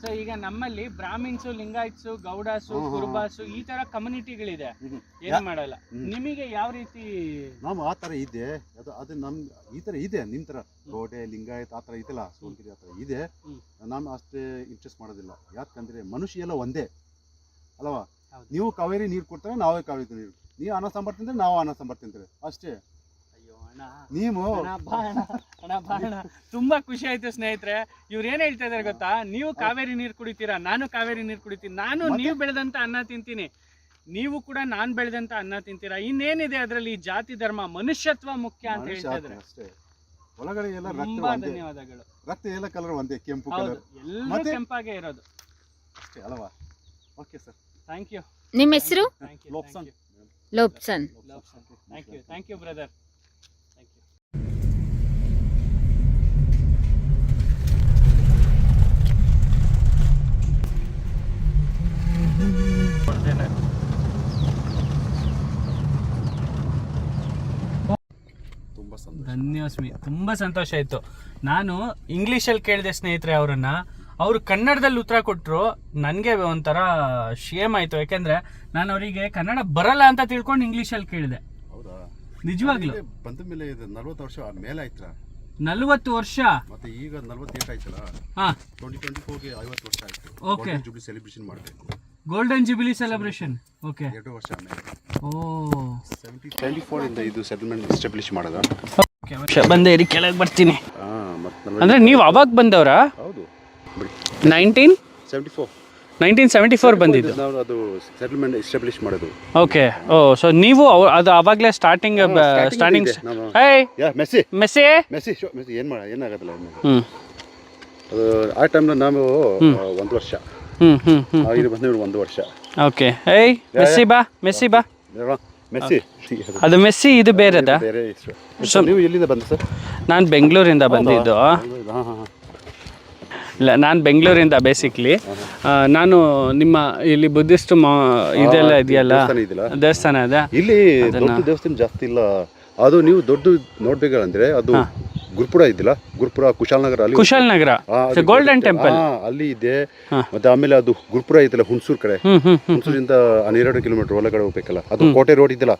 So ಈಗ ನಮ್ಮಲ್ಲಿ ಬ್ರಾಹ್ಮಿನ್ಸು ಲಿಂಗಾಯತ್ಸು ಗೌಡಾಸು. ಕುರುಬಾಸು ಈ ತರ ಕಮ್ಯುನಿಟಿಗಳಿದೆ. ಏನ್ ಮಾಡಲ್ಲ. ನಿಮಗೆ ಯಾವ ರೀತಿ ನಾವು ಆ ತರ ಇದೆ. ಅದು ಅದು ನಮ್ ಈ ತರ ಇದೆ ನಿಮ್ ತರ. ಗೋಡೆ ಲಿಂಗಾಯತ್ ಆ ತರ ಇದೆಲ್ಲ ಸೋಲ್ಗಿರಿ ಆ ಇದೆ. ನಾನು ಅಷ್ಟೇ ಇಂಟ್ರೆಸ್ಟ್ ಮಾಡೋದಿಲ್ಲ. ಯಾಕಂದ್ರೆ ಮನುಷ್ಯ ಎಲ್ಲ ಒಂದೇ. ಅಲ್ವಾ? ನೀವು ಕಾವೇರಿ ನೀರು ಕೊಡ್ತಾರೆ ನಾವೇ ಕಾವೇರಿ ನೀರು. ನೀವು ಅನ್ನ ಸಾಂಬಾರ್ ತಿಂದ್ರೆ ನಾವು ಅನ್ನ ಸಾಂಬಾರ್ ತಿಂತಾರೆ ಅಷ್ಟೇ. ನೀವು ತುಂಬಾ ಖುಷಿ ಆಯ್ತು ಸ್ನೇಹಿತರೆ. ಇವ್ರು ಏನ್ ಹೇಳ್ತಾ ಇದಾರೆ ಗೊತ್ತಾ? ನೀವು ಕಾವೇರಿ ನೀರು ಕುಡಿತೀರಾ? ನಾನು ಕಾವೇರಿ ನೀರು ಕುಡಿತೀನಿ. ನಾನು? ನೀವು ಬೆಳೆದಂತ ಅನ್ನ ತಿಂತೀನಿ. ನೀವು ಕೂಡ ನಾನ್ ಬೆಳೆದಂತ ಅನ್ನ ತಿಂತೀರಾ? ಇನ್ನೇನಿದೆ ಅದ್ರಲ್ಲಿ ಜಾತಿ ಧರ್ಮ? ಮನುಷ್ಯತ್ವ ಮುಖ್ಯ ಅಂತ ಹೇಳ್ತಾ ಇದ್ರೆ. ಒಳಗಡೆ ಎಲ್ಲ ತುಂಬಾ ಧನ್ಯವಾದಗಳು. ರಕ್ತ ಎಲ್ಲ ಕಲರ್ ಒಂದೇ ಕೆಂಪು ಕಲರ್. ಎಲ್ಲರೂ ಮತ್ತೆ? ಕೆಂಪಾಗೆ ಇರೋದು. ಅಷ್ಟೇ ಅಲ್ವಾ? ಓಕೆ ಸರ್ ಥ್ಯಾಂಕ್ ಯು ನಿಮ್ಮ ಹೆಸರು? Lobsang. Lobsang. Thank you thank you brother ಧನ್ಯೋಸ್ಮಿ ತುಂಬ ಸಂತೋಷ ಆಯಿತು. ನಾನು ಇಂಗ್ಲೀಷಲ್ಲಿ ಕೇಳಿದೆ ಸ್ನೇಹಿತರೆ ಅವರನ್ನ ಅವರು ಕನ್ನಡದಲ್ಲಿ ಉತ್ತರ ಕೊಟ್ಟರು ನನಗೆ ಒಂಥರ ಶೇಮ್ ಆಯಿತು. ಯಾಕೆಂದರೆ ನಾನು ಅವರಿಗೆ ಕನ್ನಡ ಬರಲ್ಲ ಅಂತ ತಿಳ್ಕೊಂಡು ಇಂಗ್ಲೀಷಲ್ಲಿ ಕೇಳಿದೆ. ನಿಜವಾಗ್ಲೂ. ಬಂದ ಮೇಲೆ ಇದು ನಲ್ವತ್ತು ವರ್ಷ ಮೇಲೆ ಆಯ್ತಾ? ನಲವತ್ತು ವರ್ಷ? ಮತ್ತೆ ಈಗ ನಲ್ವತ್ತೆಂಟು ಆಯ್ತಲ್ಲ? ಹಾಂ. ಟ್ವೆಂಟಿ ಟ್ವೆಂಟಿ ಫೋರ್ಗೆ ಐವತ್ತು ವರ್ಷ ಆಯ್ತು. ಓಕೆ ಜುಬ್ಲಿ ಸೆಲೆಬ್ರೇಷನ್ ಮಾಡಬೇಕು. ಗೋಲ್ಡನ್ ಜುಬಿಲಿ ಸೆಲೆಬ್ರೇಷನ್ ಓಕೆ ಎರಡು ವರ್ಷ ಓ. ಸೆವೆಂಟಿ ಟ್ವೆಂಟಿ ಫೋರ್ ಇಂದ ಇದು ಸೆಟಲ್ಮೆಂಟ್ ಎಸ್ಟಾಬ್ಲಿಷ್ ಮಾಡೋದ? ಬಂದೆ ಇರಿ ಕೆಳಗೆ ಬರ್ತೀನಿ. ಅಂದ್ರೆ ಮತ್ತೆ ಅಂದರೆ ನೀವು ಅವಾಗ ಬಂದವರಾ? ಹೌದು. Nineteen? Seventy four. Nineteen seventy four ಬಂದಿದ್ದು. ನಾವು ಅದು ಸೆಟಲ್ಮೆಂಟ್ ಎಸ್ಟಾಬ್ಲಿಷ್ ಮಾಡೋದು ಓಕೆ. ಓ ಸೊ ನೀವು ಅವ- ಅದು ಅವಾಗಲೇ ಸ್ಟಾರ್ಟಿಂಗ್ ಸ್ಟಾರ್ಟಿಂಗ್. ನಾವು- ಏಯ್ ಯಾ ಮೆಸ್ಸಿ? ಮೆಸ್ಸಿ? ಮೆಸ್ಸಿ ಶೋ ಮೆಸ್ಸಿ ಏನು ಮಾಡ ಏನಾಗೋದಿಲ್ಲ ಏನು ಹ್ಞೂ ಅದು ಆ ನಾವು ಆ, ಒಂದು ವರ್ಷ. ಹ್ಞೂ ಹ್ಞೂ ಹ್ಞೂ ಆ, ಇದು ಬಂದು ಒಂದು ವರ್ಷ. ಓಕೆ. ಏಯ್ ಮೆಸ್ಸಿ ಬಾ ಮೆಸ್ಸಿ ಬಾ. ಅಲ್ವಾ? ಮೆಸ್ಸಿ? ಅದು ಮೆಸ್ಸಿ ಇದು ಬೇರೆದಾ? ಬೇರೆ ನೀವು ಎಲ್ಲಿಂದ ಬಂದ ಸರ್? ನಾನು ಬೆಂಗಳೂರಿಂದ ಬಂದಿದ್ದು. ಇಲ್ಲ ನಾನು ಬೆಂಗಳೂರಿಂದ ಬೇಸಿಕ್ಲಿ ನಾನು ನಿಮ್ಮ ಇಲ್ಲಿ ಬುದ್ಧಿಸ್ಟ್ ಮಾ ಇದೆಲ್ಲ ಇದೆಯಲ್ಲ? ದೇವಸ್ಥಾನ ಇದೆ ಇಲ್ಲಿ ದೊಡ್ಡ ದೇವಸ್ಥಾನ ಜಾಸ್ತಿ ಇಲ್ಲ. ಅದು ನೀವು ದೊಡ್ಡ ನೋಡ್ಬೇಕಂದ್ರೆ ಅದು ಗುರುಪುರ ಇದಿಲ್ಲ ಗುರುಪುರ ಕುಶಾಲನಗರ ಅಲ್ಲಿ ಕುಶಾಲನಗರ ಗೋಲ್ಡನ್ ಟೆಂಪಲ್ ಅಲ್ಲಿ ಇದೆ. ಮತ್ತೆ ಆಮೇಲೆ ಅದು ಗುರುಪುರ ಐತಲ್ಲ ಹುಣಸೂರ್ ಕಡೆ. ಹುಣಸೂರಿಂದ ಹನ್ನೆರಡು ಕಿಲೋಮೀಟರ್ ಒಳಗಡೆ ಹೋಗ್ಬೇಕಲ್ಲ. ಅದು ಕೋಟೆ ರೋಡ್ ಇದೆಯಲ್ಲ?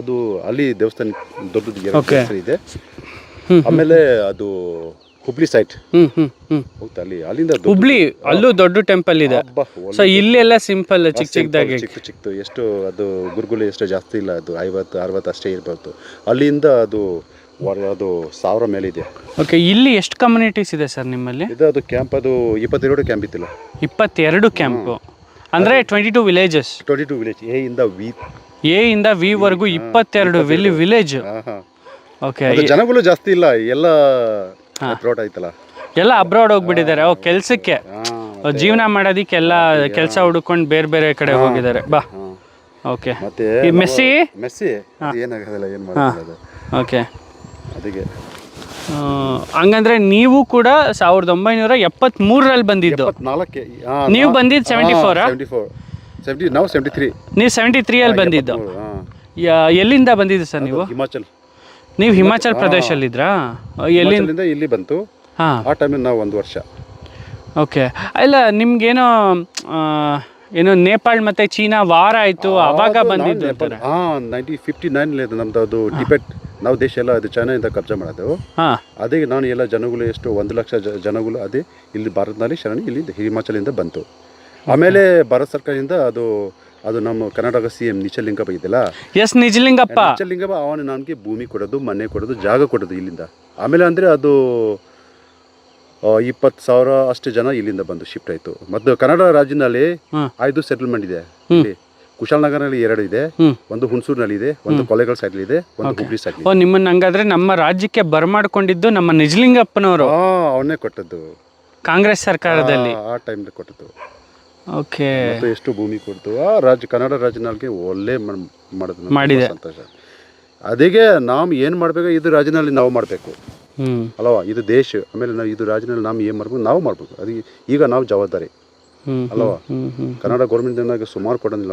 ಅದು ಅಲ್ಲಿ ದೇವಸ್ಥಾನ ದೊಡ್ಡದು ಇದೆ. ಆಮೇಲೆ ಅದು ಹುಬ್ಳಿ ಸೈಟ್ ಅಲ್ಲಿ ಅಲ್ಲಿಂದ ಹುಬ್ಳಿ ಅಲ್ಲೂ ದೊಡ್ಡ ಟೆಂಪಲ್ ಇದೆ. ಸೊ ಇಲ್ಲೆಲ್ಲ ಸಿಂಪಲ್ ಚಿಕ್ಕ ಚಿಕ್ಕದಾಗಿ. ಚಿಕ್ಕ ಚಿಕ್ಕದು ಎಷ್ಟು ಅದು ಗುರುಗುಲಿ ಎಷ್ಟು ಜಾಸ್ತಿ ಇಲ್ಲ ಅದು ಐವತ್ತು ಅರವತ್ತು ಅಷ್ಟೇ ಇರಬಾರ್ದು ಅಲ್ಲಿಂದ ಅದು ವರ- ಅದು ಸಾವಿರ ಮೇಲಿದೆ ಓಕೆ ಇಲ್ಲಿ ಎಷ್ಟು ಕಮ್ಯುನಿಟೀಸ್ ಇದೆ ಸರ್ ನಿಮ್ಮಲ್ಲಿ? ಇದು ಅದು ಕ್ಯಾಂಪ್ ಅದು ಇಪ್ಪತ್ತೆರಡು ಕ್ಯಾಂಪ್ ಇತ್ತಿಲ್ಲ. ಇಪ್ಪತ್ತೆರಡು ಕ್ಯಾಂಪ್ ಅಂದರೆ twenty two villages twenty two village A ಇಂದ ವಿ ಎ ಇಂದ ವಿ ವರೆಗೂ ಇಪ್ಪತ್ತೆರಡು ವಿಲ್ ವಿಲೇಜ್ ಹಾ, ಹಾ. ಓಕೆ ಅದು ಜನಗಳು ಜಾಸ್ತಿ ಇಲ್ಲ ಎಲ್ಲ ಅಬ್ರೋಡ್ ಆಯ್ತಲ್ಲ. ಎಲ್ಲ ಅಬ್ರಾಡ್ ಹೋಗ್ಬಿಟ್ಟಿದ್ದಾರೆ. ಓ ಕೆಲಸಕ್ಕೆ. ಜೀವನ ಮಾಡೋದಕ್ಕೆಲ್ಲ ಕೆಲಸ ಹುಡುಕೊಂಡು ಬೇರೆ ಬೇರೆ ಕಡೆ ಹೋಗಿದ್ದಾರೆ. ಬಾ. ಓಕೆ ಮತ್ತೆ ಈ ಮೆಸ್ಸಿ ಮೆಸ್ಸಿ ಅದು ಏನಾಗೋದಿಲ್ಲ ಏನು ಮಾಡೋದಿಲ್ಲ ಓಕೆ ಅದಕ್ಕೆ. ಹಂಗಂದ್ರೆ ನೀವು ಕೂಡ ಸಾವಿರದ ಒಂಬೈನೂರ ಎಪ್ಪತ್ಮೂರರಲ್ಲಿ ಬಂದಿದ್ದು. ನೀವು ಬಂದಿದ್ದು 74 ಆ? ಸೆವೆಂಟಿ ಫೋರ್ ಸೆವೆಂಟಿ ನಾವು ಸೆವೆಂಟಿ ತ್ರೀ ನೀವು ಸೆವೆಂಟಿ ತ್ರೀಯಲ್ಲಿ ಬಂದಿದ್ದು ಎಲ್ಲಿಂದ ಬಂದಿದ್ದು ಸರ್ ನೀವು? ಹಿಮಾಚಲ್. ನೀವು ಹಿಮಾಚಲ್ ಪ್ರದೇಶಲ್ಲಿದ್ರಾ? ಎಲ್ಲಿಂದ? ಇಲ್ಲಿ ಬಂತು. ಹಾಂ. ಆ ಟೈಮಲ್ಲಿ ನಾವು ಒಂದು ವರ್ಷ. ಓಕೆ. ಇಲ್ಲ ನಿಮ್ಗೇನೋ ಏನೋ ನೇಪಾಳ್ ಮತ್ತೆ ಚೀನಾ ವಾರ ಆಯ್ತು ಅವಾಗ ಬಂದಿದ್ದು ಹಾಂ ಹಾ ನೈನ್ಟೀನ್ ಫಿಫ್ಟಿ ನೈನ್ ನಮ್ದು ಅದು ಟಿಬೆಟ್. ನಾವು ದೇಶ ಎಲ್ಲ ಅದು ಚೈನಾದಿಂದ ಕಬ್ಜಾ ಮಾಡೋದು ಹಾಂ. ಅದೇ ನಾನು ಎಲ್ಲ ಜನಗಳು ಎಷ್ಟು ಒಂದು ಲಕ್ಷ ಜ- ಜನಗಳು ಅದೇ ಇಲ್ಲಿ ಭಾರತದಲ್ಲಿ ಶರಣಿ ಇಲ್ಲಿ ಹಿಮಾಚಲಿಂದ ಬಂತು. ಆಮೇಲೆ ಭಾರತ ಸರ್ಕಾರದಿಂದ ಅದು ಅದು ನಮ್ಮ ಕರ್ನಾಟಕ ಸಿ ಎಂ ನಿಚಲಿಂಗಪ್ಪ ಇದೆಯಲ್ಲ ಎಸ್ ನಿಜಲಿಂಗಪ್ಪ. ನಿಚಲಿಂಗಪ್ಪ ಅವನು ನನಗೆ ಭೂಮಿ ಕೊಡೋದು ಮನೆ ಕೊಡೋದು ಜಾಗ ಕೊಡೋದು ಇಲ್ಲಿಂದ. ಆಮೇಲೆ ಅಂದರೆ ಅದು ಇಪ್ಪತ್ತು ಸಾವಿರ ಅಷ್ಟು ಜನ ಇಲ್ಲಿಂದ ಬಂದು ಶಿಫ್ಟ್ ಆಯಿತು. ಮತ್ತು ಕನ್ನಡ ರಾಜ್ಯದಲ್ಲಿ ಹ್ಮ್. ಐದು ಸೆಟಲ್ಮೆಂಟ್ ಇದೆ. ಇಲ್ಲಿ ಕುಶಾಲನಗರಲ್ಲಿ ಎರಡು ಇದೆ. ಒಂದು ಹುಣಸೂರಿನಲ್ಲಿ ಇದೆ ಒಂದು ಕೊಲೆಗಳ ಸೈಡ್ ಇದೆ ಒಂದು ಹುಬ್ಳಿ ಸೈಡ್ ಓ ನಿಮ್ಮನ್ನ ಹಂಗಾದ್ರೆ ನಮ್ಮ ರಾಜ್ಯಕ್ಕೆ ಬರ್ಮಾಡ್ಕೊಂಡಿದ್ದು ನಮ್ಮ ನಿಜಲಿಂಗಪ್ಪನವರು. ಅವನ್ನೇ ಅವನೇ ಕೊಟ್ಟದ್ದು. ಕಾಂಗ್ರೆಸ್ ಸರ್ಕಾರದಲ್ಲಿ. ಆ ಟೈಮ್ ಕೊಟ್ಟದ್ದು. ಓಕೆ ಮತ್ತು ಎಷ್ಟು ಭೂಮಿ ಕೊಡ್ತು? ಆ ರಾಜ್ಯ ಕನ್ನಡ ರಾಜ್ಯನಾಲ್ಗೆ ಒಳ್ಳೆ ಮಾಡಿದ್ರು ಮಾಡೋದು. ಸಂತೋಷ. ಅದಕ್ಕೆ ನಾವು ಏನು ಮಾಡಬೇಕು ಇದು ರಾಜ್ಯನಲ್ಲಿ ನಾವು ಮಾಡಬೇಕು. ಹ್ಮ್. ಅಲ್ವಾ? ಇದು ದೇಶ ಆಮೇಲೆ ನಾವು ಇದು ರಾಜ್ಯದಲ್ಲಿ ನಾವು ಏನು ಮಾಡ್ಬೇಕು ನಾವು ಮಾಡಬೇಕು. ಅದು ಈಗ ನಾವು ಜವಾಬ್ದಾರಿ. ಅಲ್ವಾ ಕನ್ನಡ ಗೌರ್ಮೆಂಟ್ ಸುಮಾರು ಕೊಡೋದಿಲ್ಲ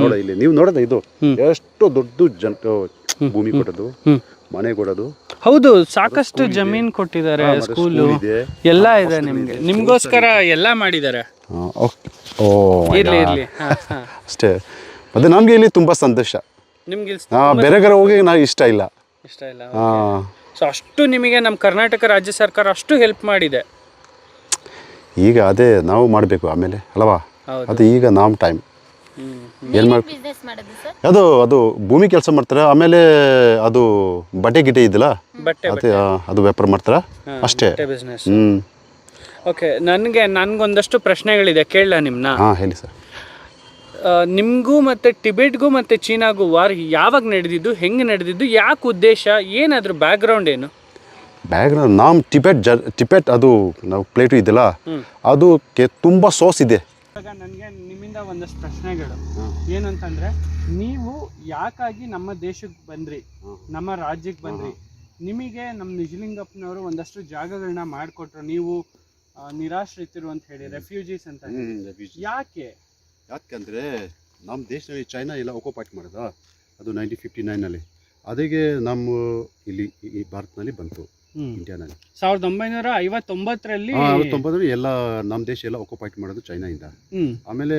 ನೋಡ ಇಲ್ಲಿ ನೀವು ನೋಡೋದ ಇದು. ಎಷ್ಟು ದೊಡ್ಡ ಜನ ಭೂಮಿ ಕೊಡೋದು ಮನೆ ಕೊಡೋದು. ಹೌದು ಸಾಕಷ್ಟು ಜಮೀನ್ ಕೊಟ್ಟಿದ್ದಾರೆ ಸ್ಕೂಲು. ಎಲ್ಲ ಇದೆ ನಿಮ್ಗೆ. ನಿಮ್ಗೋಸ್ಕರ ಎಲ್ಲ ಮಾಡಿದ್ದಾರೆ. ಓ ಇರ್ಲಿ ಇರ್ಲಿ. ಅಷ್ಟೇ. ಮತ್ತೆ ನಮಗೆ ಇಲ್ಲಿ ತುಂಬಾ ಸಂತೋಷ. ನಿಮ್ಗೆ ಬೇರೆ ಕಡೆ ಹೋಗಿ ನಾವು ಇಷ್ಟ ಇಲ್ಲ. ಇಷ್ಟ ಇಲ್ಲ ಸೊ ಅಷ್ಟು ನಿಮಗೆ ನಮ್ಮ ಕರ್ನಾಟಕ ರಾಜ್ಯ ಸರ್ಕಾರ ಅಷ್ಟು ಹೆಲ್ಪ್ ಮಾಡಿದೆ. ಈಗ ಅದೇ ನಾವು ಮಾಡಬೇಕು ಆಮೇಲೆ ಅಲ್ವಾ? ಅದು ಈಗ ನಮ್ಮ ಟೈಮ್ ಏನು ಮಾಡಿ ಅದು ಅದು ಭೂಮಿ ಕೆಲಸ ಮಾಡ್ತಾರೆ? ಆಮೇಲೆ ಅದು ಬಟ್ಟೆ ಗಿಟ್ಟೆ ಇದ್ದಿಲ್ಲ? ಬಟ್ಟೆ ಅದೇ ಅದು ವ್ಯಾಪಾರ ಮಾಡ್ತಾರ? ಅಷ್ಟೇ. ಹ್ಞೂ ಓಕೆ ನನಗೆ ನನಗೊಂದಷ್ಟು ಪ್ರಶ್ನೆಗಳಿದೆ ಕೇಳಲ ನಿಮ್ಮನ್ನ ಹಾಂ ಹೇಳಿ ಸರ್. ನಿಮಗೂ ಮತ್ತು ಟಿಬೆಟ್ಗೂ ಮತ್ತು ಚೀನಾಗೂ ವಾರ್ ಯಾವಾಗ ನಡೆದಿದ್ದು ಹೆಂಗೆ ನಡೆದಿದ್ದು ಯಾಕೆ ಉದ್ದೇಶ ಏನಾದರೂ ಬ್ಯಾಕ್ಗ್ರೌಂಡ್ ಏನು? ಬ್ಯಾಗ್ರೌಂಡ್ ನಾಮ್ ಟಿಬೆಟ್ ಜ ಟಿಪೆಟ್ ಅದು ನಾವು ಪ್ಲೇಟು ಇದೆಯಲ್ಲ ಅದಕ್ಕೆ ತುಂಬ ಸೋಸ್ ಇದೆ. ಇವಾಗ ನನಗೆ ನಿಮ್ಮಿಂದ ಒಂದಷ್ಟು ಪ್ರಶ್ನೆಗಳು. ಏನಂತಂದರೆ ನೀವು ಯಾಕಾಗಿ ನಮ್ಮ ದೇಶಕ್ಕೆ ಬಂದ್ರಿ ನಮ್ಮ ರಾಜ್ಯಕ್ಕೆ ಬಂದ್ರಿ? ನಿಮಗೆ ನಮ್ಮ ನಿಜಲಿಂಗಪ್ಪನವರು ಒಂದಷ್ಟು ಜಾಗಗಳನ್ನ ಮಾಡಿಕೊಟ್ರು. ನೀವು ಆ, ನಿರಾಶ್ರಿತರು ಅಂತ ಹೇಳಿ ರೆಫ್ಯೂಜೀಸ್ ಅಂತ ಹೇಳಿ. ಯಾಕೆ? ಯಾಕಂದರೆ ನಮ್ಮ ದೇಶದಲ್ಲಿ ಚೈನಾ ಎಲ್ಲ ಒಕೋಪಾಟ್ ಮಾಡಿದ ಅದು ನೈನ್ಟೀನ್ ಫಿಫ್ಟಿ ನೈನಲ್ಲಿ ಅದಕ್ಕೆ ನಮ್ಮ ಇಲ್ಲಿ ಈ ಭಾರತದಲ್ಲಿ ಬಂತು. ಇಂಡಿಯಾನಲ್ಲಿ. ಸಾವಿರದ ಒಂಬೈನೂರ ಐವತ್ತೊಂಬತ್ತರಲ್ಲಿ ತೊಂಬತ್ತರಲ್ಲಿ ಎಲ್ಲ ನಮ್ಮ ದೇಶ ಎಲ್ಲ ಆಕ್ಯುಪೈಟ್ ಮಾಡೋದು ಚೈನಾಯಿಂದ. ಆಮೇಲೆ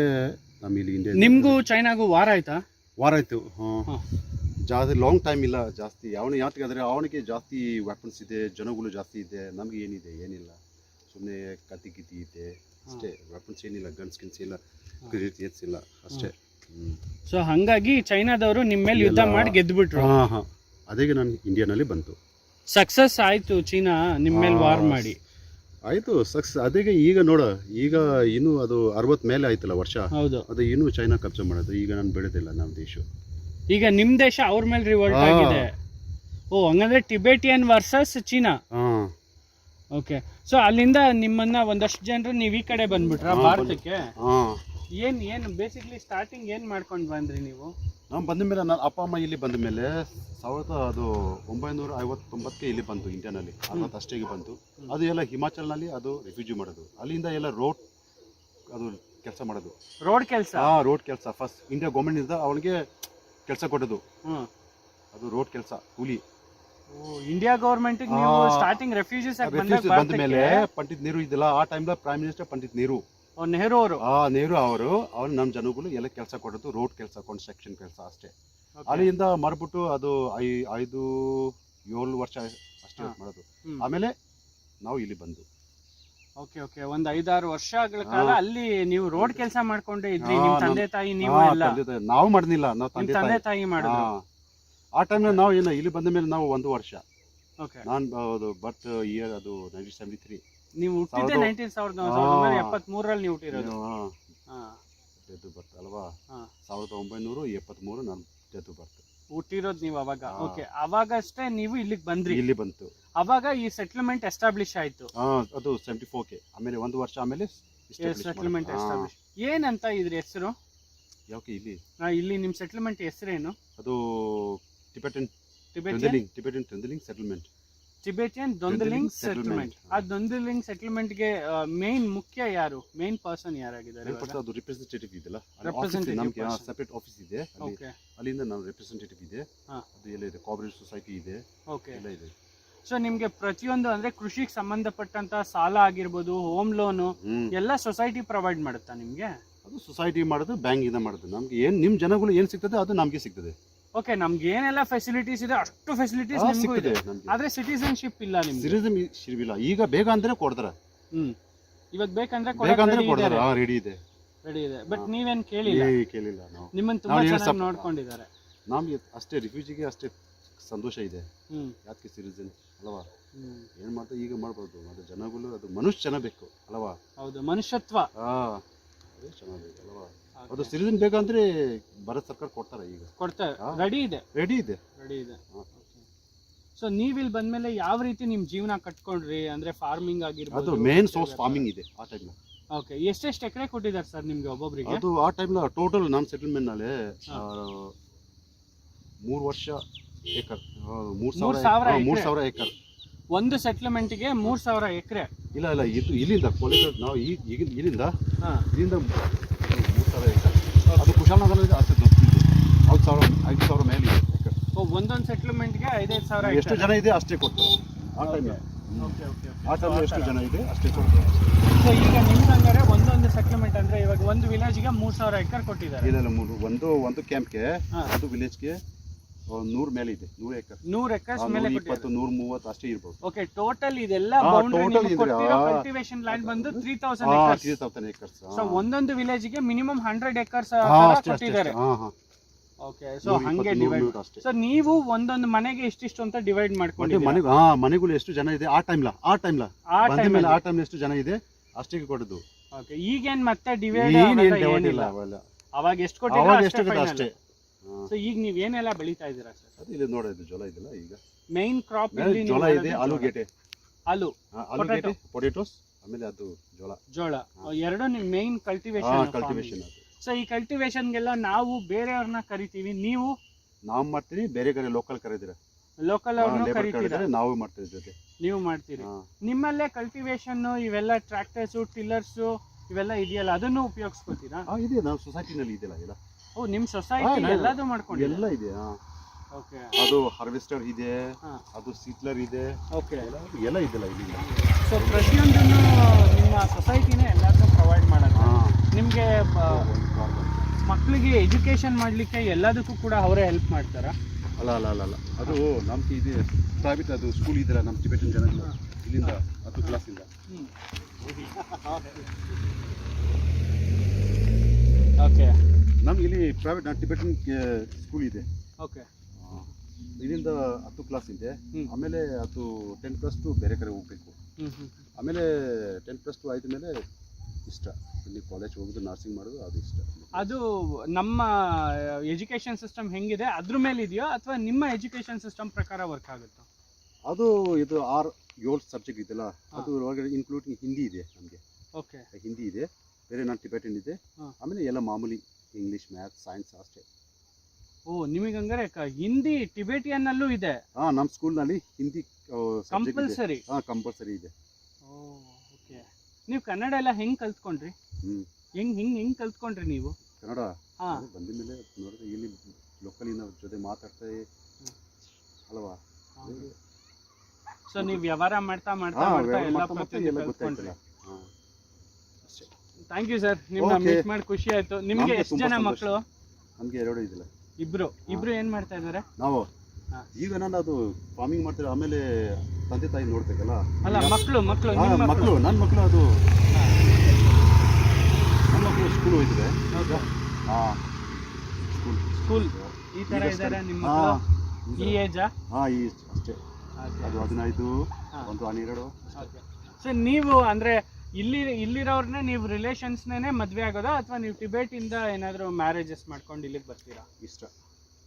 ನಮ್ಮ ಇಲ್ಲಿ ಇಂಡಿಯಾ ನಿಮಗೂ ಚೈನಾಗೂ ವಾರ ಆಯ್ತಾ? ವಾರ ಆಯಿತು. ಜಾಸ್ತಿ ಲಾಂಗ್ ಟೈಮ್ ಇಲ್ಲ ಜಾಸ್ತಿ. ಅವನು ಯಾತಕ್ಕಾದ್ರೆ ಅವನಿಗೆ ಜಾಸ್ತಿ ವೆಪನ್ಸ್ ಇದೆ ಜನಗಳು ಜಾಸ್ತಿ ಇದೆ ನಮಗೆ ಏನಿದೆ? ಏನಿಲ್ಲ. ಸುಮ್ಮನೆ ಕತ್ತಿ ಕಿತಿ ಇದೆ. ಅಷ್ಟೇ. ವೆಪನ್ಸ್ ಏನಿಲ್ಲ ಗನ್ಸ್ ಗಿನ್ಸ್ ಇಲ್ಲ ಕ್ರಿಕೆಟ್ ಇಲ್ಲ ಅಷ್ಟೇ. ಸೊ ಹಂಗಾಗಿ ಚೈನಾದವರು ನಿಮ್ಮ ಮೇಲೆ ಯುದ್ಧ ಮಾಡಿ ಗೆದ್ದುಬಿಟ್ರು ಹಾಂ ಹಾಂ. ಅದಕ್ಕೆ ನಾನು ಇಂಡಿಯಾನಲ್ಲಿ ಬಂತು. ಸಕ್ಸಸ್ ಆಯ್ತು ಚೀನಾ ನಿಮ್ಮ ಮೇಲೆ ವಾರ್ ಮಾಡಿ. ಆಯಿತು ಸಕ್ಸಸ್ ಅದೇ ಈಗ ನೋಡ ಈಗ ಇನ್ನು ಅದು ಅರವತ್ತು ಮೇಲೆ ಆಯ್ತಲ್ಲ ವರ್ಷ. ಹೌದು. ಅದು ಇನ್ನು ಚೈನಾ ಕಬ್ಜೆ ಮಾಡೋದು. ಈಗ ನಾನು ಬೆಳೆದಿಲ್ಲ ನಮ್ಮ ದೇಶ. ಈಗ ನಿಮ್ ದೇಶ ಅವ್ರ ಮೇಲೆ ರಿವರ್ಟ್ ಆಗಿದೆ. ಓ ಹಂಗಂದ್ರೆ Tibetan versus China. Okay so ಅಲ್ಲಿಂದ ನಿಮ್ಮನ್ನ ಒಂದಷ್ಟು ಜನರು ನೀವು ಈ ಕಡೆ ಬಂದ್ಬಿಟ್ರ ಭಾರತಕ್ಕೆ ಏನ್ ಏನು ಬೇಸಿಕ್ಲಿ ಸ್ಟಾರ್ಟಿಂಗ್ ಏನ್ ಮಾಡ್ಕೊಂಡು ಬಂದ್ರಿ ನೀವು? ನಾನು ಬಂದ ಮೇಲೆ ನನ್ನ ಅಪ್ಪ ಅಮ್ಮ ಇಲ್ಲಿ ಬಂದ ಮೇಲೆ ಸಾವಿರದ ಅದು ಒಂಬೈನೂರ ಐವತ್ತೊಂಬತ್ತಕ್ಕೆ ಇಲ್ಲಿ ಬಂತು ಇಂಡಿಯಾನಲ್ಲಿ. ಅರವತ್ತು ಅಷ್ಟೇಗೆ ಬಂತು. ಅದು ಎಲ್ಲ ಹಿಮಾಚಲ್ನಲ್ಲಿ ಅದು ರೆಫ್ಯೂಜಿ ಮಾಡೋದು. ಅಲ್ಲಿಂದ ಎಲ್ಲ ರೋಡ್ ಅದು ಕೆಲಸ ಮಾಡೋದು. ರೋಡ್ ಕೆಲಸ? ಆ ರೋಡ್ ಕೆಲಸ. ಫಸ್ಟ್ ಇಂಡಿಯಾ ಗೌರ್ಮೆಂಟಿಂದ ಅವನಿಗೆ ಕೆಲಸ ಕೊಡೋದು ಅದು ರೋಡ್ ಕೆಲಸ ಕೂಲಿ. ಇಂಡಿಯಾ ಗೌರ್ಮೆಂಟ್ ನೀವು ಸ್ಟಾರ್ಟಿಂಗ್ ರೆಫ್ಯೂಜೀಸ್ ರೆಫ್ಯೂಜಿ ಬಂದ ಮೇಲೆ ಪಂಡಿತ್ ನೆಹರು ಇದೆಲ್ಲ ಆ ಟೈಮ್ದಾಗ ಪ್ರೈಮ್ ಮಿನಿಸ್ಟರ್ ಪಂಡಿತ್ ನೆಹರು. ನೆಹರು ಅವರು? ಆ ನೆಹರು ಅವರು ಅವ್ರು ನಮ್ಮ ಜನಗಳು ಎಲ್ಲ ಕೆಲಸ ಕೊಡೋದು ರೋಡ್ ಕೆಲಸ ಕನ್ಸ್ಟ್ರಕ್ಷನ್ ಕೆಲಸ ಅಷ್ಟೇ. ಅಲ್ಲಿಂದ ಮಾಡ್ಬಿಟ್ಟು ಅದು ಐ ಐದು ಏಳು ವರ್ಷ ಅಷ್ಟೇ. ಮಾಡೋದು. ಆಮೇಲೆ ನಾವು ಇಲ್ಲಿ ಬಂದು. ಓಕೆ ಓಕೆ ಒಂದ್ ಐದಾರು ವರ್ಷಗಳ ಕಾಲ ಅಲ್ಲಿ ನೀವು ರೋಡ್ ಕೆಲಸ ಮಾಡ್ಕೊಂಡೇ ಇದ್ರಿ. ಹಾ, ನಿಮ್ ತಂದೆ ತಾಯಿ ನೀವು ಎಲ್ಲ ನಾವು ಮಾಡ್ನಿಲ್ಲ ನಾವು ತಂದೆ ತಾಯಿ. ಮಾಡ ಮಾಡಿದ್ರು. ಆ ಟೈಮ್ ನಾವು ಏನು ಇಲ್ಲಿ ಬಂದ ಮೇಲೆ ನಾವು ಒಂದು ವರ್ಷ. ಓಕೆ ನಾನು ಬರ್ತ್ ಇಯರ್ ಅದು ನೈನ್ಟೀನ್ ಸೆವೆಂಟಿ ತ್ರೀ ನೀವು ಹುಟ್ಟಿದ್ದೆ ನೈನ್ಟೀನ್ ಸಾವಿರದ. ಸಾವಿರದ ನೀವು ಹುಟ್ಟಿರೋದು. ಡೆತ್ ಬರ್ತ್ ಅಲ್ವಾ. ಸಾವಿರದ ಒಂಬೈನೂರು ಎಪ್ಪತ್ಮೂರು ನಾನು ಡೆತ್ ಬರ್ತ್. ಹುಟ್ಟಿರೋದು ನೀವು ಅವಾಗ. ಓಕೆ ಅವಾಗಷ್ಟೇ ನೀವು ಇಲ್ಲಿಗೆ ಬಂದ್ರಿ. ಇಲ್ಲಿ ಬಂತು. ಅವಾಗ ಈ ಸೆಟ್ಲ್ಮೆಂಟ್ ಎಸ್ಟಾಬ್ಲಿಷ್ ಆಯ್ತು. ಅದು ಸೆವೆಂಟಿ ಫೋರ್ ಕೆ. ಆಮೇಲೆ ಒಂದು ವರ್ಷ ಆಮೇಲೆ ಸೆಟ್ಲ್ಮೆಂಟ್. ಎಸ್ಟಾಬ್ಲಿಷ್ ಏನಂತ ಇದ್ರ ಹೆಸರು? ಯಾಕೆ ಇಲ್ಲಿ? ಇಲ್ಲಿ ನಿಮ್ ಸೆಟ್ಲ್ಮೆಂಟ್ ಹೆಸರೇನು? ಅದು Tibetan Tibetan Tibetan Dhondenling settlement Tibetan Dhondenling settlement ಆ ದೊಂದಲಿಂಗ್ ಸೆಟಲ್ಮೆಂಟ್ಗೆ ಮೇನ್ ಮುಖ್ಯ ಯಾರು? ಮೇನ್ ಪರ್ಸನ್ ಯಾರಾಗಿದ್ದಾರೆ? ಅದು ರಿಪ್ರೆಸೆಂಟೇಟಿವ್ ಇದೆಲ್ಲ ನಮಗೆ ಸೆಪರೇಟ್ ಆಫೀಸ್ ಇದೆ. ಅಲ್ಲಿಂದ ನಾನು ರೆಪ್ರೆಸೆಂಟೇಟಿವ್ ಇದೆ. ಅದು ಎಲ್ಲ ಇದೆ ಕೋಆಪರೇಟಿವ್ ಸೊಸೈಟಿ ಇದೆ. ಓಕೆ ಎಲ್ಲ ಇದೆ. ಸೊ ನಿಮ್ಗೆ ಪ್ರತಿಯೊಂದು ಅಂದ್ರೆ ಕೃಷಿಗೆ ಸಂಬಂಧಪಟ್ಟಂತ ಸಾಲ ಆಗಿರ್ಬೋದು ಹೋಮ್. ಲೋನು ಎಲ್ಲ ಸೊಸೈಟಿ ಪ್ರೊವೈಡ್ ಮಾಡುತ್ತಾ ನಿಮ್ಗೆ? ಅದು ಸೊಸೈಟಿ ಮಾಡೋದು ಬ್ಯಾಂಕಿಂದ ಮಾಡೋದು. ನಮ್ಗೆ ಏನು ನಿಮ್ಮ ಜನಗಳು ಏನು ಸಿಗ್ತದೆ ಅದು ನಮಗೆ ಸಿಗ್ತದೆ. ಓಕೆ ನಮ್ಗೆ ಏನೆಲ್ಲ ಫೆಸಿಲಿಟೀಸ್ ಇದೆ ಅಷ್ಟು ಫೆಸಿಲಿಟೀಸ್ ಆ, ನಿಮ್ಗೂ ಇದೆ. ನಮಗೆ. ಆದ್ರೆ ಸಿಟಿಸನ್ಶಿಪ್ ಇಲ್ಲ ನಿಮ್ಗೆ. ಸಿರಿಸಮ್ ಶಿರ್ವಿಲ್ಲ ಈಗ ಬೇಗ ಅಂದ್ರೆ ಕೊಡ್ತಾರೆ. ಹ್ಮ್. ಇವಾಗ ಬೇಕಂದ್ರೆ ಬೇಗ ಅಂದ್ರೆ ಕೊಡ್ತಾರೆ. ಹಾ ರೆಡಿ ಇದೆ. ರೆಡಿ ಇದೆ. ಬಟ್ ನೀವೇನ್ ಕೇಳಿಲ್ಲ? ಏ ಕೇಳಿಲ್ಲ ನಾವು. ನಿಮ್ಮನ್ನ ತುಂಬಾ ನಾವು ಏನು ಚೆನ್ನಾಗಿ ಸಪ್- ನೋಡ್ಕೊಂಡಿದ್ದಾರೆ. ನಮ್ಗೆ ಅಷ್ಟೇ ರಿಫ್ಯೂಜಿಗೆ ಅಷ್ಟೇ ಸಂತೋಷ ಇದೆ. ಹ್ಮ್. ಯಾಕೆ ಸಿರಿಜನ್ ಅಲ್ವಾ? ಹ್ಮ್. ಏನು ಮಾಡ್ತಾರೆ ಈಗ ಮಾಡ್ಬೋದು. ಅದು ಜನಗಳು ಅದು ಮನುಷ್ಯ ಜನ ಬೇಕು ಅಲ್ವಾ? ಹೌದು ಮನುಷ್ಯತ್ವ. ಹಾ ಅದೇ ಚೆನ್ನಾಗಿದೆ. ಅಲ್ವಾ ಅದು ಸಿಟಿಸನ್ ಬೇಕಂದ್ರೆ ಭಾರತ ಸರ್ಕಾರ ಕೊಡ್ತಾರೆ ಈಗ. ಕೊಡ್ತಾರೆ. ರೆಡಿ ಇದೆ. ರೆಡಿ ಇದೆ. ರೆಡಿ ಇದೆ. ಸೊ ನೀವ್ ಇಲ್ಲಿ ಬಂದ್ಮೇಲೆ ಯಾವ ರೀತಿ ನಿಮ್ಮ ಜೀವನ ಕಟ್ಕೊಂಡ್ರಿ? ಅಂದ್ರೆ ಫಾರ್ಮಿಂಗ್ ಅದು ಆಗಿರ್ಬೋದು ಮೇನ್ ಸೋರ್ಸ್ ಫಾರ್ಮಿಂಗ್ ಇದೆ ಆ ಟೈಮ್ ಓಕೆ ಎಷ್ಟೆಷ್ಟು ಎಕರೆ ಕೊಟ್ಟಿದ್ದಾರೆ ಸರ್ ನಿಮ್ಗೆ ಒಬ್ಬೊಬ್ಬರಿಗೆ ಅದು ಆ ಟೈಮ್ನ ಟೋಟಲ್ ನಮ್ಮ ಸೆಟಲ್ಮೆಂಟ್ನಲ್ಲಿ ಮೂರು ವರ್ಷ ಏಕರ್ ಮೂರು ಮೂರ್ ಸಾವಿರ ಸಾವಿರ ಮೂರು ಸಾವಿರ ಏಕರ್ ಒಂದು ಸೆಟ್ಲ್ಮೆಂಟ್ಗೆ ಮೂರ್ ಸಾವಿರ ಎಕರೆ. ಇಲ್ಲ ಇಲ್ಲ ಇದು ಇಲ್ಲಿಂದ ಕೊಲೆ ನಾವು ಈ ಈಗ ಇಲ್ಲಿಂದ ಇಲ್ಲಿಂದ ಮೂರು ಸಾವಿರ ಏಕರ್ ಅದು ಕುಶಾಲನಗರದಲ್ಲಿ ಅಷ್ಟೇ ದೊಡ್ಡದಿದೆ ಹತ್ತು ಸಾವಿರ ಐದು ಸಾವಿರ ಮೇಲೆ ಇದೆ ಒಂದೊಂದು ಸೆಟ್ಲ್ಮೆಂಟ್ಗೆ ಐದೈದು ಸಾವಿರ ಎಷ್ಟು ಜನ ಇದೆ ಅಷ್ಟೇ ಕೊಡ್ತಾರೆ. ಆ ಓಕೆ ಓಕೆ ಆ ಟೈಮ್ ಎಷ್ಟು ಜನ ಇದೆ ಅಷ್ಟೇ ಕೊಡ್ತಾರೆ. ಸೊ ಈಗ ನಿಮ್ಗೆ ಹಂಗಾರೆ ಒಂದೊಂದು ಸೆಟ್ಲ್ಮೆಂಟ್ ಅಂದರೆ ಇವಾಗ ಒಂದು ವಿಲೇಜ್ಗೆ ಮೂರು ಸಾವಿರ ಎಕರ್ ಕೊಟ್ಟಿದ್ದಾರೆ. ಇಲ್ಲ ಇಲ್ಲ ಮೂರು ಒಂದು ಒಂದು ಕ್ಯಾಂಪ್ಗೆ. ಒಂದು ವಿಲೇಜ್ಗೆ ನೂರು ಮೇಲೆ ಇದೆ ನೂರ ಎಕರೆ. ನೂರ್ ಎಕರೆ ಮೇಲೆ ಕೊಟ್ಟಿದ್ದಾರೆ. ಇಪ್ಪತ್ತು ನೂರ ಮೂವತ್ತು ಅಷ್ಟೇ ಇರ್ಬೋದು. ಓಕೆ ಟೋಟಲ್ ಇದೆಲ್ಲ. ಕಲ್ಟಿವೇಶನ್ ಲ್ಯಾಂಡ್ ಬಂದು three thousand three thousand acres so ಒಂದೊಂದು ವಿಲೇಜ್ಗೆ ಮಿನಿಮಮ್ ಹಂಡ್ರೆಡ್ ಎಕರ್ಸ್ ಕೊಟ್ಟಿದ್ದಾರೆ. ಓಕೆ ಸೊ ಹಂಗೆ ಡಿವೈಡ್ ಸೊ ನೀವು ಒಂದೊಂದು ಮನೆಗೆ ಎಷ್ಟಿಷ್ಟು ಅಂತ ಡಿವೈಡ್ ಮಾಡ್ಕೊಂಡು ಮನೆಗೆ ಹಾ ಮನೆಗಳು ಎಷ್ಟು ಜನ ಇದೆ? ಆ ಟೈಮ್ಲ ಆ ಟೈಮ್ಲ ಆ ಟೈಮ್ ಮೇಲೆ ಆ ಟೈಮ್ ಎಷ್ಟು ಜನ ಇದೆ? ಅಷ್ಟೇ ಕೊಡೋದು. ಓಕೆ ಈಗೇನ್ ಮತ್ತೆ ಡಿವೈಡ್ ಏನ್ ಏನ್ ಡಿವೈಡ್ ಇಲ್ಲ ಅವಾಗ ಎಷ್ಟು ಇದೆ ಅಷ್ಟೇ. ಸೊ ಈಗ ನೀವ್ ಏನೆಲ್ಲ ಬೆಳಿತಾ ಇದ್ದೀರಾ ಸರ್? ಅದು ಇಲ್ಲಿ ನೋಡಿದ್ರೆ ಜೋಳ ಇದೆಲ್ಲ ಈಗ. ಮೈನ್ ಕ್ರಾಪ್ ಮೇಲೆ ಜೋಳ ಇದೆ ಆಲೂಗೆಡ್ಡೆ. ಆಲೂ. ಆಲೂಗೆಡ್ಡೆ ಪೊಟೆಟೋಸ್ ಆಮೇಲೆ ಅದು ಜೋಳ. ಜೋಳ. ಎರಡು ನಿಮ್ ಮೈನ್ ಕಲ್ಟಿವೇಶನ್ ಕಲ್ಟಿವೇಶನ್ ಅದು. ಸೊ ಈ ಕಲ್ಟಿವೇಶನ್ಗೆಲ್ಲ ನಾವು ಬೇರೆಯವ್ರನ್ನ ಕರಿತೀವಿ ನೀವು? ನಾವು ಮಾಡ್ತೀವಿ ಬೇರೆ ಕಡೆ ಲೋಕಲ್ ಕರೆದಿರ ಲೋಕಲ್ ಅವ್ರನ್ನ ಲೇಬರ್ ಕರಿತೀರಾ? ಕರೆದಿದ್ರೆ ನಾವು ಮಾಡ್ತೀವಿ ಜೊತೆ. ನೀವು ಮಾಡ್ತೀರಿ. ಹಾ. ನಿಮ್ಮಲ್ಲೇ ಕಲ್ಟಿವೇಶನ್ ಇವೆಲ್ಲ ಟ್ರ್ಯಾಕ್ಟರ್ಸು ಟಿಲ್ಲರ್ಸು ಇವೆಲ್ಲ ಇದೆಯಲ್ಲ ಅದನ್ನು ಉಪಯೋಗಿಸ್ಕೊತೀರಾ? ಹಾ ಇದೆ ನಾವು ಸೊಸೈಟಿನಲ್ಲಿ ಇದೆಯಲ್ಲ ಎಲ್ಲ ಓ ನಿಮ್ಮ ಸೊಸೈಟಿ ಎಲ್ಲದು ಮಾಡ್ಕೊಂಡು ಎಲ್ಲ ಇದೆ ಹಾ. ಓಕೆ. ಅದು ಹಾರ್ವೆಸ್ಟರ್ ಇದೆ. ಅದು ಸೀಟ್ಲರ್ ಇದೆ. ಓಕೆ. ಎಲ್ಲ ಇದೆಲ್ಲ ಇಲ್ಲಿ ಸೊ ಪ್ರತಿಯೊಂದನ್ನು ನಿಮ್ಮ ಸೊಸೈಟಿನೇ ಎಲ್ಲದನ್ನೂ ಪ್ರೊವೈಡ್ ಮಾಡೋದು ಹಾಂ. ನಿಮಗೆ ಮಕ್ಕಳಿಗೆ ಎಜುಕೇಶನ್ ಮಾಡಲಿಕ್ಕೆ ಎಲ್ಲದಕ್ಕೂ ಕೂಡ ಅವರೇ ಹೆಲ್ಪ್ ಮಾಡ್ತಾರ? ಅಲ್ಲ ಅಲ್ಲ ಅಲ್ಲ ಅಲ್ಲ. ಅದು ನಮ್ಮ ಇದೆ. ಪ್ರೈವೇಟ್ ಅದು ಸ್ಕೂಲ್ ಇದೆಲ್ಲ ನಮ್ಮ ಟಿಬೆಟನ್ ಜನ ಇಲ್ಲಿಂದ ಹತ್ತು ಕ್ಲಾಸಿಂದ ಓಕೆ ನಮ್ಗೆ ಇಲ್ಲಿ ಪ್ರೈವೇಟ್ ಟಿಬೆಟನ್ ಸ್ಕೂಲ್ ಇದೆ. ಓಕೆ ಇದರಿಂದ ಇಲ್ಲಿಂದ ಹತ್ತು ಕ್ಲಾಸ್ ಇದೆ. ಆಮೇಲೆ ಅದು ಟೆನ್ ಪ್ಲಸ್ ಟು ಬೇರೆ ಕಡೆ ಹೋಗ್ಬೇಕು. ಆಮೇಲೆ ಟೆನ್ ಪ್ಲಸ್ ಟು ಆಯ್ತ ಮೇಲೆ ಇಷ್ಟ. ಇಲ್ಲಿ ಕಾಲೇಜ್ ಹೋಗೋದು ನರ್ಸಿಂಗ್ ಮಾಡೋದು ಅದು ಇಷ್ಟ. ಅದು ನಮ್ಮ ಎಜುಕೇಶನ್ ಸಿಸ್ಟಮ್ ಹೆಂಗಿದೆ? ಅದ್ರ ಮೇಲೆ ಇದೆಯೋ ಅಥವಾ ನಿಮ್ಮ ಎಜುಕೇಶನ್ ಸಿಸ್ಟಮ್ ಪ್ರಕಾರ ವರ್ಕ್ ಆಗುತ್ತಾ? ಅದು ಇದು ಆರ್ ಏಳು ಸಬ್ಜೆಕ್ಟ್ ಇದೆಯಲ್ಲ ಅದು ಒಳಗಡೆ ಇನ್ಕ್ಲೂಡಿಂಗ್ ಹಿಂದಿ ಇದೆ ನಮಗೆ. ಓಕೆ ಹಿಂದಿ ಇದೆ ಬೇರೆ ನಾನು ಟಿಬೆಟನ್ ಇದೆ. ಆಮೇಲೆ ಎಲ್ಲ ಮಾಮೂಲಿ ಇಂಗ್ಲೀಷ್ ಮ್ಯಾಥ್ ಸೈನ್ಸ್ ಅಷ್ಟೇ. ಓ ನಿಮಗೆ ಹಂಗಾರೆ ಕ- ಹಿಂದಿ ಟಿಬೆಟಿಯನ್ ಅಲ್ಲೂ ಇದೆ? ಹಾ ನಮ್ಮ ಸ್ಕೂಲ್ನಲ್ಲಿ ಹಿಂದಿ ಕಂಪಲ್ಸರಿ ಹಾಂ ಕಂಪಲ್ಸರಿ ಇದೆ. Oh okay. ನೀವು ಕನ್ನಡ ಎಲ್ಲ ಹೆಂಗ್ ಕಲ್ತ್ಕೊಂಡ್ರಿ? ಹ್ಞೂ ಹೆಂಗ್ ಹಿಂಗ್ ಹೆಂಗ್ ಕಲ್ತ್ಕೊಂಡ್ರಿ ನೀವು? ಕನ್ನಡ? ಹಾ. ಅದೇ ನೋಡಿದ್ರೆ ಇಲ್ಲಿ ಲೋಕಲಿನ ಜೊತೆ ಮಾತಾಡ್ತಾ ಅಲ್ವಾ? ಸೊ ನೀವು ವ್ಯವಹಾರ ಮಾಡ್ತಾ ಮಾಡ್ತಾ ಹಾ, ಮಾಡ್ತಾ ವ್ಯವಹಾರ ಎಲ್ಲ ಮಾಡ್ತಾ ಮಾಡ್ತಾ ಪ್ರತಿಯೊಂದು ಎಲ್ಲ ಕಲ್ತ್ಕೊಂಡ್ರಿ. ಗೊತ್ತಾಯ್ತಲ್ಲ ಹಾಂ. ಅಷ್ಟೇ ಥ್ಯಾಂಕ್ ಯು ಸರ್ ನಿಮ್ಮನ್ನ Okay. ಮೀಟ್ ಮಾಡಿ ಖುಷಿ ಆಯ್ತು. ನಿಮ್ಗೆ ನಮ್ಗೆ ಎಷ್ಟು ತುಂಬಾ ಜನ ಸಂತೋಷ. ಮಕ್ಕಳು ನಮಗೆ ಎರಡು ಇದಿಲ್ಲ. ಇಬ್ರು. ಇಬ್ರು ಏನ್ ಮಾಡ್ತಾ ಇದ್ದಾರೆ ನಾವು? ಹಾ. ಈಗ ನಾನು ಅದು ಫಾರ್ಮಿಂಗ್ ಮಾಡ್ತೀವಿ ಆಮೇಲೆ ತಂದೆ ತಾಯಿ ನೋಡ್ಬೇಕಲ್ಲ? ಅಲ್ಲ ಮಕ್ಕಳು ಮಕ್ಕಳು ಹಾ, ನಿಮ್ಮ ಮಕ್ಕಳು ನನ್ನ ಮಕ್ಕಳು ಅದು. ನನ್ನ ಮಕ್ಕಳು ಸ್ಕೂಲ್ ಹೋಯ್ತಿದೆ. ಹಾಂ. ಸ್ಕೂಲ್ ಸ್ಕೂಲ್ ಈ ತರ ಇದ್ದಾರೆ ಇದಾರೆ ನಿಮ್ಮ ಮಕ್ಕಳು ಈ ಏಜಾ ಹಾಂ ಈ ಅಷ್ಟೇ. ಅದು ಹದಿನೈದು. ಒಂದು ಹನ್ನೆರಡು. ಸರ್ ನೀವು ಅಂದ್ರೆ ಇಲ್ಲಿ ಇಲ್ಲಿರೋರ್ನೇ ನೀವು ರಿಲೇಷನ್ಸ್ನೇ ಮದುವೆ ಆಗೋದಾ? ಅಥವಾ ನೀವು ಟಿಬೆಟ್ ಇಂದ ಏನಾದ್ರು ಮ್ಯಾರೇಜಸ್ ಮಾಡ್ಕೊಂಡು ಇಲ್ಲಿಗೆ ಬರ್ತೀರಾ? ಇಷ್ಟ.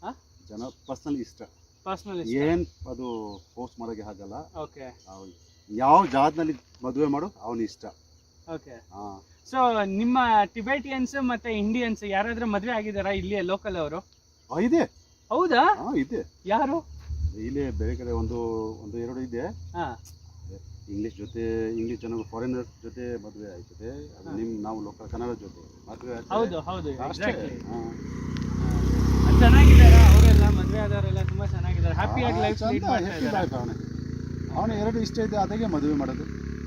ಹಾ? ಜನ ಪರ್ಸನಲ್ ಇಷ್ಟ. ಪರ್ಸನಲ್ ಏನ್ ಅದು ಪೋಸ್ಟ್ ಮಾಡೋಕೆ ಆಗಲ್ಲ. ಓಕೆ. ಹೌದು ಯಾವ ಜಾತ್ನಲ್ಲಿ ಮದುವೆ ಮಾಡು ಅವನ ಇಷ್ಟ. ಓಕೆ. ಹಾ ಸೊ ನಿಮ್ಮ ಟಿಬೇಟಿಯನ್ಸ್ ಮತ್ತೆ ಇಂಡಿಯನ್ಸ್ ಯಾರಾದರೂ ಮದುವೆ ಆಗಿದಾರಾ ಇಲ್ಲಿ ಲೋಕಲ್ ಅವರು? ಇದೆ. ಹೌದಾ? ಹಾ ಇದೆ. ಯಾರು? ಇಲ್ಲಿ ಬೇರೆ ಕಡೆ ಒಂದು ಒಂದು ಎರಡು ಇದೆ. ಹಾ. ಇಂಗ್ಲಿಷ್ ಜೊತೆ ಇಂಗ್ಲಿಷ್ ಜನ ಫಾರಿನರ್ ಜೊತೆ ಮದುವೆ ಆಯ್ತದೆ. ಅದು ಹಾ. ನಿಮ್ ನಾವು ಲೋಕಲ್ ಕನ್ನಡ ಜೊತೆ ಮದುವೆ. ಹೌದು ಹೌದು ಅಷ್ಟೇ. ಚೆನ್ನಾಗಿದಾರ ಅವರೆಲ್ಲ ಮದುವೆ ಆದವರೆಲ್ಲ ತುಂಬಾ ಚೆನ್ನಾಗಿದ್ದಾರೆ. ಹ್ಯಾಪಿಯಾಗಿ ಲೈಫ್ ಲೀಡ್ ಮಾಡ್ತಾ ಇದ್ದಾರೆ. life ಅವನೇ. ಅವನ ಎರಡು ಇಷ್ಟ ಇದೆ ಅದಕ್ಕೆ ಮದುವೆ ಮಾಡೋದು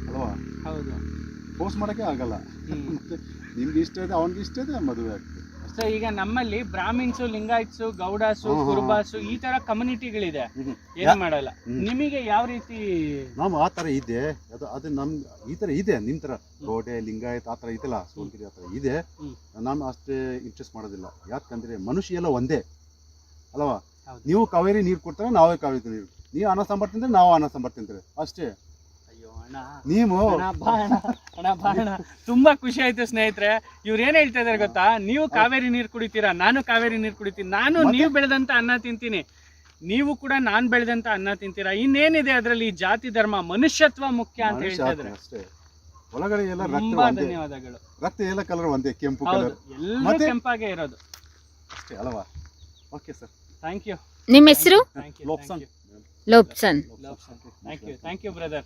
ಅಲ್ವಾ? ಹೌದು. ಪೋಸ್ಟ್ ಮಾಡೋಕೆ ಆಗಲ್ಲ. ನಿಮ್ಗೆ ಇಷ್ಟ ಇದೆ ಅವನಿಗೆ ಇಷ್ಟ ಇದೆ ಮದುವೆ ಆಗ್ತದೆ. ಸೊ ಈಗ ನಮ್ಮಲ್ಲಿ ಬ್ರಾಹ್ಮಿನ್ಸು ಲಿಂಗಾಯತ್ಸು ಗೌಡಾಸು ಕುರುಬಾಸು ಈ ತರ ಕಮ್ಯುನಿಟಿಗಳಿದೆ. ಏನು ಮಾಡಲ್ಲ? ನಿಮಗೆ ಯಾವ ರೀತಿ ನಾವು ಆ ತರ ಇದೆ. ಅದು ಅದು ನಮ್ ಈ ತರ ಇದೆ ನಿಮ್ಮ ತರ. ಗೋಡೆ ಲಿಂಗಾಯತ್ ಆ ತರ ಇದೆಲ್ಲ ಸೋಲ್ಗಿರಿ ಆ ತರ ಇದೆ. ನಾನು ಅಷ್ಟೇ ಇಂಟ್ರೆಸ್ಟ್ ಮಾಡೋದಿಲ್ಲ. ಯಾಕಂದ್ರೆ ಮನುಷ್ಯ ಎಲ್ಲ ಒಂದೇ. ಅಲ್ವಾ? ನೀವು ಕಾವೇರಿ ನೀರು ಕೊಡ್ತಾರೆ ನಾವೇ ಕಾವೇರಿ ನೀರು. ನೀವು ಅನ್ನ ಸಾಂಬಾರ್ ತಿಂದ್ರೆ ನಾವು ಅನ್ನ ಸಾಂಬಾರ್ ತಿಂತಾರೆ ಅಷ್ಟೇ. ನೀವು. ತುಂಬಾ ಖುಷಿ ಆಯ್ತು ಸ್ನೇಹಿತರೆ. ಇವ್ರು ಏನ್ ಹೇಳ್ತಾ ಇದಾರೆ ಗೊತ್ತಾ? ನೀವು ಕಾವೇರಿ ನೀರ್ ಕುಡಿತೀರಾ? ನಾನು ಕಾವೇರಿ ನೀರ್ ಕುಡಿತೀನಿ. ನಾನು? ನೀವು ಬೆಳೆದಂತ ಅನ್ನ ತಿಂತೀನಿ. ನೀವು ಕೂಡ ನಾನ್ ಬೆಳೆದಂತ ಅನ್ನ ತಿಂತೀರಾ? ಇನ್ನೇನಿದೆ ಅದ್ರಲ್ಲಿ? ಈ ಜಾತಿ ಧರ್ಮ ಮನುಷ್ಯತ್ವ ಮುಖ್ಯ ಅಂತ ಹೇಳ್ತಾ ಇದ್ರೆ. ಅಷ್ಟೇ. ಒಳಗಡೆ ಎಲ್ಲ ತುಂಬಾ ಧನ್ಯವಾದಗಳು. ರಕ್ತ ಎಲ್ಲ ಕಲರ್ ಒಂದೇ ಕೆಂಪು ಕಲರ್ ಎಲ್ಲರೂ ಮತ್ತೆ? ಕೆಂಪಾಗೆ ಇರೋದು. ಅಷ್ಟೇ ಅಲ್ವಾ? ಓಕೆ ಸರ್ ಥ್ಯಾಂಕ್ ಯು ನಿಮ್ಮ ಹೆಸರು? Lobsang. Lobsang. Thank you thank you brother